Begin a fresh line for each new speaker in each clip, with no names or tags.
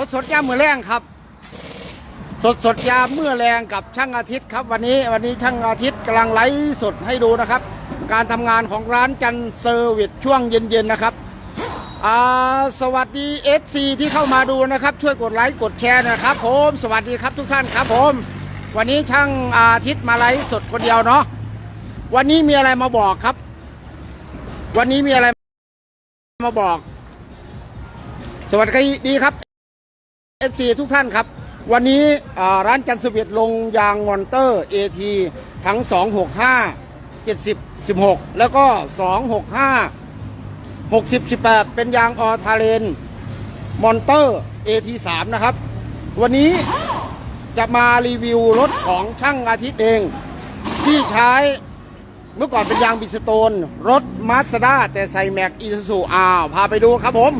สดสดๆยามมือแรงครับ สดสดๆยามเมื่อแรงกับช่างอาทิตย์ครับ วันนี้วันนี้ช่างอาทิตย์กำลังไลฟ์สดให้ดูนะครับ การทำงานของร้านจันเซอร์วิสช่วงเย็นๆนะครับสวัสดี FC ที่เข้ามาดูนะครับ ช่วยกดไลค์กดแชร์นะครับ ผมสวัสดีครับทุกท่านครับผม วันนี้ช่างอาทิตย์มาไลฟ์สดคนเดียวเนาะวันนี้มีอะไรมาบอกครับ วันนี้มีอะไรมาบอก สวัสดีครับ FC ทุกท่านครับ วันนี้ร้านจันทร์สวิตลงยางมอนเตอร์ AT ทั้ง 265 70 16 แล้วก็ 265 60 18 เป็นยางออทาเลนมอนเตอร์ AT 3นะครับ วันนี้จะมารีวิวรถของช่างอาทิตย์เอง ที่ใช้เมื่อก่อนเป็นยางบิสโตน รถมาสด้าแต่ใส่แม็กอีซูซูอ้าว พาไปดูครับผม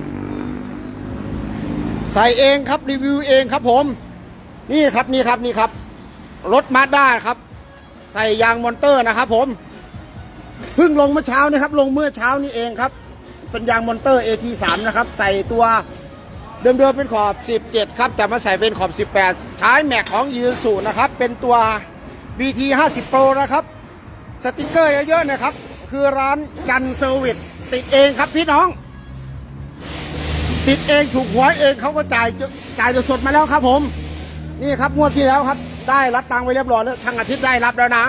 ส่เองครับรีวิวเองครับผม นี่ครับนี่ครับนี่ครับ รถมาด้าครับ ใส่ยางมอนเตอร์นะครับผมเพิ่งลงเมื่อเช้านะครับ ลงเมื่อเช้านี้เองครับ เป็นยางมอนเตอร์ AT3 นะครับ ใส่ตัวเดิมๆเป็นขอบ 17 ครับ แต่มาใส่เป็นขอบ 18 ใช้แม็กของยูสุนะครับ เป็นตัว BT 50 Pro นะครับ สติกเกอร์เยอะๆนะครับ คือร้านจันเซอร์วิสติดเองครับพี่น้อง ติดเองถูกหวยเองเขาก็จ่ายจ่ายสดมาแล้วครับผม นี่ครับงวดที่แล้วครับ ได้รับตังค์ไว้เรียบร้อยแล้วทางอาทิตย์ได้รับแล้วนะ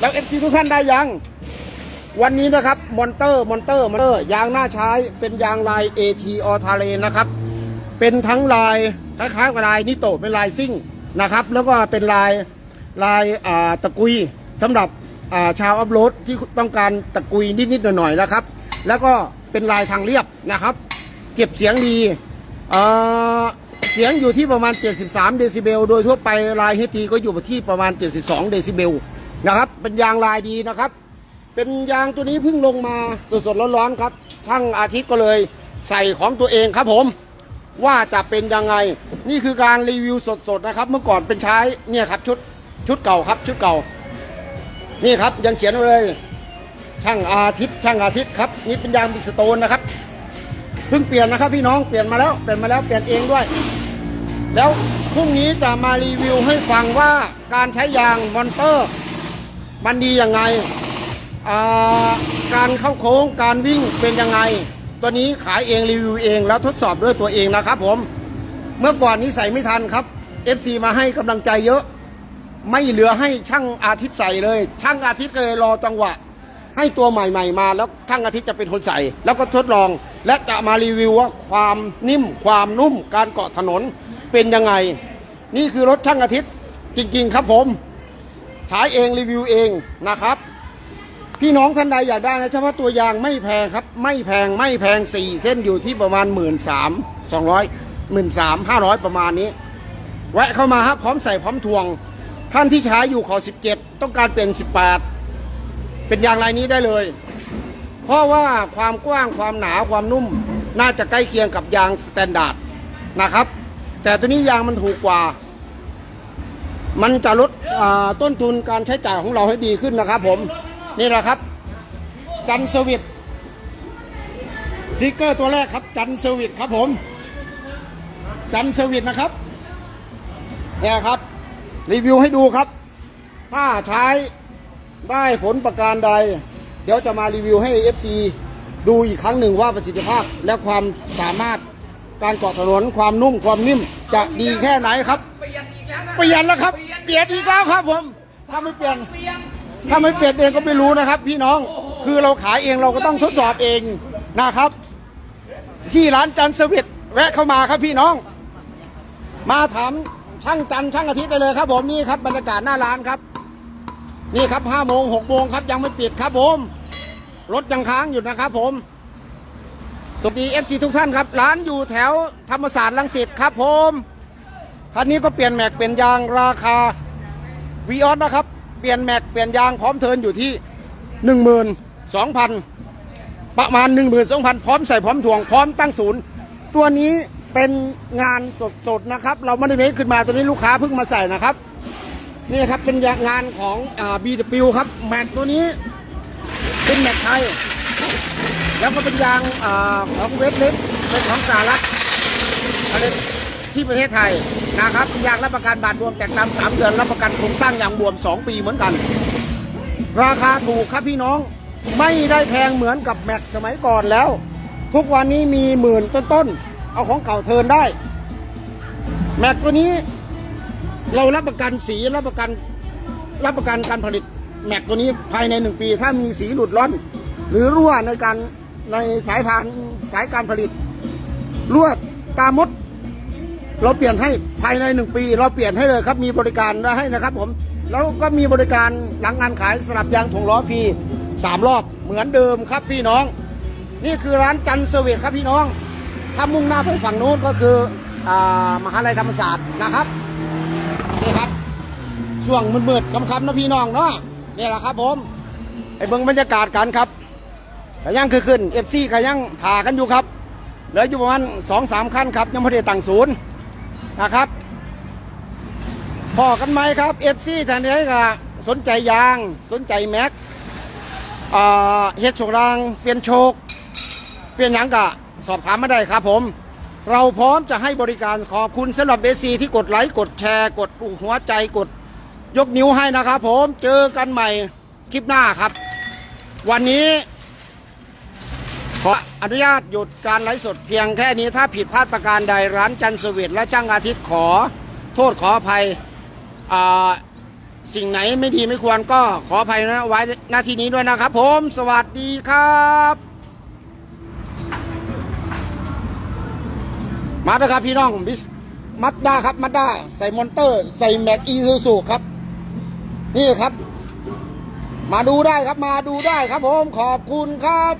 แล้วเอฟซีทุกท่านได้ยัง วันนี้นะครับมอนเตอร์มอนเตอร์มอนเตอร์ยางหน้าใช้เป็นยางลาย AT ออทาเลนนะครับ เป็นทั้งลายคล้ายๆกับลายนิโตเป็นลายซิ่งนะครับ แล้วก็เป็นลายลายาตะกุยสำหรับาชาวอัพโหลดที่ต้องการตะกุยนิดๆหน่อยๆนะครับ แล้วก็เป็นลายทางเรียบนะครับ เก็บเสียงดีเอ่อเสียงอยู่ที่ประมาณ 73 เดซิเบล โดยทั่วไปลายเฮทีก็อยู่ที่ประมาณ 72 เดซิเบลนะครับ เป็นยางลายดีนะครับ เป็นยางตัวนี้เพิ่งลงมาสดๆร้อนๆครับ ช่างอาทิตย์ก็เลยใส่ของตัวเองครับผม ว่าจะเป็นยังไง นี่คือการรีวิวสดๆนะครับ เมื่อก่อนเป็นใช้เนี่ยครับชุดชุดเก่าครับ ชุดเก่า นี่ครับยังเขียนไว้เลย ช่างอาทิตย์ช่างอาทิตย์ครับ นี่เป็นยางบิสโตนนะครับ เพิ่งเปลี่ยนนะครับพี่น้องเปลี่ยนมาแล้วเปลี่ยนมาแล้วเปลี่ยนเองด้วย แล้วพรุ่งนี้จะมารีวิวให้ฟังว่าการใช้ยางมอนเตอร์ มันดียังไงาการเข้าโค้งการวิ่งเป็นยังไง ตัวนี้ขายเองรีวิวเองแล้วทดสอบด้วยตัวเองนะครับผม เมื่อก่อนนี้ใส่ไม่ทันครับ FC มาให้กำลังใจเยอะ ไม่เหลือให้ช่างอาทิตย์ใส่เลย ช่างอาทิตย์เลยรอจังหวะ ให้ตัวใหม่ ๆ มาแล้วช่างอาทิตย์จะเป็นคนใส่ แล้วก็ทดลอง และจะมารีวิวว่าความนิ่มความนุ่มการเกาะถนนเป็นยังไง นี่คือรถช่างอาทิตย์จริง ๆ ครับผมใช้เองรีวิวเองนะครับ พี่น้องท่านใดอยากได้นะเฉพาะตัวยางไม่แพงครับ ไม่แพงไม่แพงสี่เส้นอยู่ที่ประมาณหมื่นสามสองร้อยหมื่นสามห้าร้อยประมาณนี้ แวะเข้ามาครับพร้อมใส่พร้อมทวง ท่านที่ใช้อยู่ขอสิบเจ็ดต้องการเปลี่ยนสิบแปดเป็นยางลายนี้ได้เลย เพราะว่าความกว้างความหนาความนุ่ม น่าจะใกล้เคียงกับยางสแตนดาร์ดนะครับ แต่ตัวนี้ยางมันถูกกว่า มันจะลดต้นทุนการใช้จ่ายของเราให้ดีขึ้นนะครับ ผมนี่แหละครับ จันเซอร์วิสสติกเกอร์ตัวแรกครับจันเซอร์วิสครับผม จันเซอร์วิสนะครับเนี่ยครับ รีวิวให้ดูครับ ถ้าใช้ได้ผลประการใด เดี๋ยวจะมารีวิวให้ FC ดูอีกครั้งหนึ่งว่าประสิทธิภาพและความสามารถการเกาะถนนความนุ่มความนิ่มจะดีแค่ไหนครับ
เปลี่ยนอีกแล้วนะ
เปลี่ยนแล้วครับ เปลี่ยนอีกแล้วครับผมถ้าไม่เปลี่ยน
เปลี่ยน
ถ้าไม่เปลี่ยนเองก็ไม่รู้นะครับ พี่น้องคือเราขายเองเราก็ต้องทดสอบเองนะครับ ที่ร้านจันทร์เซอร์วิสแวะเข้ามาครับพี่น้อง มาถามช่างจันทร์ช่างอาทิตย์ได้เลยครับ ผมนี่ครับบรรยากาศหน้าร้านครับ นี่ครับห้าโมงหกโมงครับยังไม่ปิดครับผม รถยังค้างอยู่นะครับผม สวัสดีเอฟซีทุกท่านครับ ร้านอยู่แถวธรรมศาสตร์ลังสิตครับผมคันนี้ก็เปลี่ยนแม็กเปลี่ยนยางราคาวีออสนะครับ เปลี่ยนแม็กเปลี่ยนยางพร้อมเทินอยู่ที่หนึ่งหมื่นสองพันประมาณหนึ่งหมื่นสองพันพร้อมใส่พร้อมถ่วงพร้อมตั้งศูนย์ตัวนี้เป็นงานสดๆนะครับ เราไม่ได้เมคขึ้นมาตัวนี้ลูกค้าเพิ่งมาใส่นะครับ นี่ครับเป็นงานของอ่า BW ครับแม็กตัวนี้ เป็นแม็กไทย แล้วก็เป็นยางอของเวฟเล็กเป็นของสารัฐอะไรที่ประเทศไทยนะครับยางรับประกันบาทรวมแจกนำสามเดือนรับประกันโครงสร้างยางบวมสองปีเหมือนกัน ราคาถูกครับพี่น้องไม่ได้แพงเหมือนกับแม็กสมัยก่อนแล้ว ทุกวันนี้มีหมื่นต้นๆ เอาของเก่าเทินได้ แม็กตัวนี้ เรารับประกันสีรับประกันรับประกันการผลิตแม็กตัวนี้ภายในหนึ่งปี ถ้ามีสีหลุดร่อน หรือรั่วในการในสายพานสายการผลิตรั่วตามด เราเปลี่ยนให้ภายในหนึ่งปี เราเปลี่ยนให้เลยครับมีบริการให้นะครับ ผมแล้วก็มีบริการหลังงานขายสลับยางถุงล้อฟรีสามรอบเหมือนเดิมครับพี่น้อง นี่คือร้านจันเซอร์เวทครับพี่น้อง ถ้ามุ่งหน้าไปฝั่งนู้นก็คืออามหาลัยธรรมศาสตร์นะครับ ช่วงมืดๆค่ำๆนะพี่น้องเนาะนี่แหละครับผมไอ้เบิ้งบรรยากาศกันครับกยังคือขึ้นเอฟซีก็ยังผ่ากันอยู่ครับเหลืออยู่ประมาณสองสามขั้นครับยังไม่ได้ตั้งศูนย์นะครับพอกันไหมครับเอฟซีท่านใดก็สนใจยางสนใจแม็กเฮ็ดโชกรางเปลี่ยนโชคเปลี่ยนยังกะสอบถามมาได้ครับผมเราพร้อมจะให้บริการขอบคุณสำหรับเบซีที่กดไลค์กดแชร์ กดหัวใจกด ยกนิ้วให้นะครับผมเจอกันใหม่คลิปหน้าครับ วันนี้ขออนุญาตหยุดการไลฟ์สดเพียงแค่นี้ถ้าผิดพลาดประการใดร้านจันสวีทและจ้างอาทิตย์ขอ โทษขออภัยสิ่งไหนไม่ดีไม่ควรก็ขออภัยนะไว้หน้าที่นี้ด้วยนะครับผม สวัสดีครับ มาแล้วครับพี่น้องบิสมัดด้าครับมัดด้าใส่มอนเตอร์ ใส่แม็กอีซูซูครับ นี่ครับ มาดูได้ครับมาดูได้ครับผมขอบคุณครับ